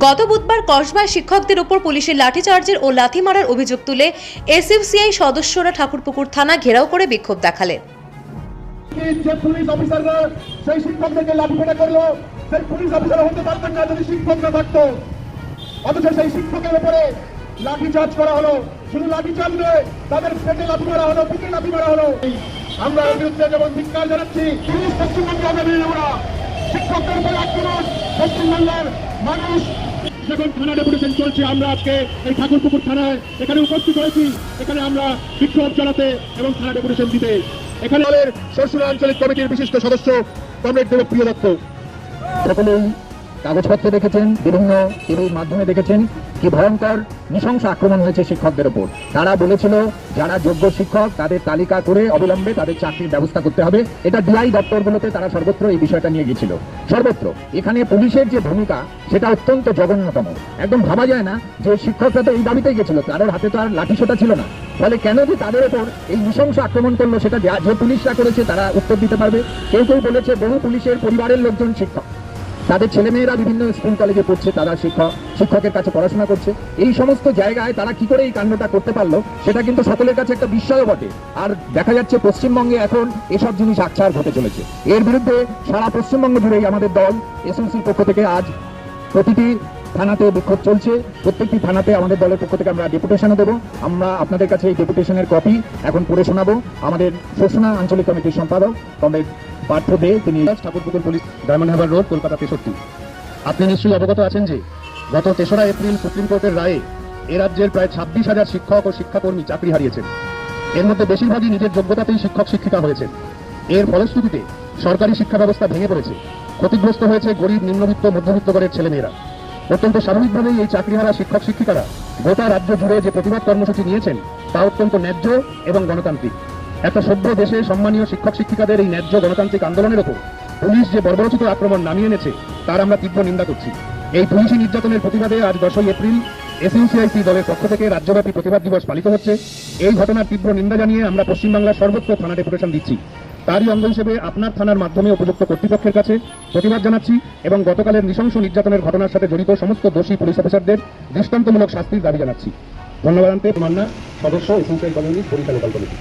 গত বুধবার কসবায় শিক্ষকদের উপর পুলিশের লাঠিচার্জের ও লাথি মারার অভিযোগ তুলে এসইউসিআই সদস্যরা ঠাকুরপুকুর থানা ঘেরাও করে বিক্ষোভ দেখালেন। যে পুলিশ অফিসাররা সেই শিক্ষকদেরকে লাঠিপেটা করল, সেই পুলিশ অফিসার হতে পারতেন না যদি শিক্ষক না অথচ সেই শিক্ষকের উপরে লাঠি চার্জ করা হলো। শুধু লাঠি চার্জ নয়, তাদের পেটে লাঠি মারা হলো, বুকে লাঠি মারা হলো। আমরা বিরুদ্ধে যেমন ধিক্কার জানাচ্ছি পশ্চিমবঙ্গে আমরা শিক্ষকদের উপরে আক্রমণ, পশ্চিমবাংলার মানুষ যখন থানা ডেপুটেশন চলছে, আমরা আজকে এই ঠাকুরপুকুর থানায় এখানে উপস্থিত হয়েছি। এখানে আমরা বিক্ষোভ চালাতে এবং থানা ডেপুটেশন দিতে। এখানে আমাদের শ্বশুর আঞ্চলিক কমিটির বিশিষ্ট সদস্য, কমরেড দেবপ্রিয় দত্ত। সকলেই কাগজপত্রে দেখেছেন, বিভিন্ন টিভির মাধ্যমে দেখেছেন কি ভয়ঙ্কর নৃশংস আক্রমণ হয়েছে শিক্ষকদের উপর তারা বলেছিল, যারা যোগ্য শিক্ষক, তাদের তালিকা করে অবিলম্বে তাদের চাকরির ব্যবস্থা করতে হবে। এটা ডিআই দপ্তরগুলোতে তারা সর্বত্র এই বিষয়টা নিয়ে গিয়েছিল সর্বত্র। এখানে পুলিশের যে ভূমিকা, সেটা অত্যন্ত জঘন্যতম। একদম ভাবা যায় না যে শিক্ষকরা তো এই দাবিতেই গেছিল। তাদের হাতে তো আর লাঠিসোটা ছিল না। ফলে কেন যে তাদের ওপর এই নৃশংস আক্রমণ করল, সেটা যে পুলিশরা করেছে, তারা উত্তর দিতে পারবে। কেউ কেউ বলেছে, বহু পুলিশের পরিবারের লোকজন শিক্ষক। তাদের ছেলেমেয়েরা বিভিন্ন স্কুল কলেজে পড়ছে, তারা শিক্ষক, শিক্ষকের কাছে পড়াশোনা করছে। এই সমস্ত জায়গায় তারা কি করে এই কাণ্ডটা করতে পারল, সেটা কিন্তু সকলের কাছে একটা বিস্ময় বটে। আর দেখা যাচ্ছে পশ্চিমবঙ্গে এখন এসব জিনিস আকছার ঘটে চলেছে। এর বিরুদ্ধে সারা পশ্চিমবঙ্গ জুড়েই আমাদের দল এসএমসির পক্ষ থেকে আজ প্রতিটি থানাতে বিক্ষোভ চলছে। প্রত্যেকটি থানাতে আমাদের দলের পক্ষ থেকে আমরা ডেপুটেশনও দেবো। আমরা আপনাদের কাছে এই ডেপুটেশনের কপি এখন পড়ে শোনাবো। আমাদের শোষণা আঞ্চলিক কমিটির সম্পাদক, কমরেড পার্থ দে, তিনি Thakurpukur police, Diamond Harbour road, Kolkata তেষট্টি। আপনি নিশ্চয়ই অবগত আছেন যে, গত তেসরা এপ্রিল সুপ্রিম কোর্টের রায়ে এ রাজ্যের প্রায় ছাব্বিশ হাজার শিক্ষক ও শিক্ষাকর্মী চাকরি হারিয়েছেন। এর মধ্যে বেশিরভাগই নিজের যোগ্যতাতেই শিক্ষক শিক্ষিকা হয়েছেন। এর ফলশ্রুতিতে সরকারি শিক্ষা ব্যবস্থা ভেঙে পড়েছে। ক্ষতিগ্রস্ত হয়েছে গরিব, নিম্নবিত্ত মধ্যবিত্ত ঘরের ছেলেমেয়েরা। অত্যন্ত স্বাভাবিকভাবেই এই চাকরিহারা শিক্ষক শিক্ষিকারা গোটা রাজ্য জুড়ে যে প্রতিবাদ কর্মসূচি নিয়েছেন, তা অত্যন্ত ন্যায্য এবং গণতান্ত্রিক। একটা সভ্য দেশে সম্মানীয় শিক্ষক শিক্ষিকাদের এই ন্যায্য গণতান্ত্রিক আন্দোলনের ওপর পুলিশ যে বর্বরচিত আক্রমণ নামিয়ে এনেছে, তার আমরা তীব্র নিন্দা করছি। এই পুলিশি নির্যাতনের প্রতিবাদে আজ দশই এপ্রিল এসএনসিআইসি দলের পক্ষ থেকে রাজ্যব্যাপী প্রতিবাদ দিবস পালিত হচ্ছে। এই ঘটনার তীব্র নিন্দা জানিয়ে আমরা পশ্চিমবাংলার সর্বোচ্চ থানা ডেপুটেশন দিচ্ছি। তারই অঙ্গ হিসেবে আপনার থানার মাধ্যমে উপযুক্ত কর্তৃপক্ষের কাছে প্রতিবাদ জানাচ্ছি এবং গতকালের নৃশংস নির্যাতনের ঘটনার সাথে জড়িত সমস্ত দোষী পুলিশ অফিসারদের দৃষ্টান্তমূলক শাস্তির দাবি জানাচ্ছি। ধন্যবাদ আনতে, মান্না, সদস্য, SNCI community Barishal local committee.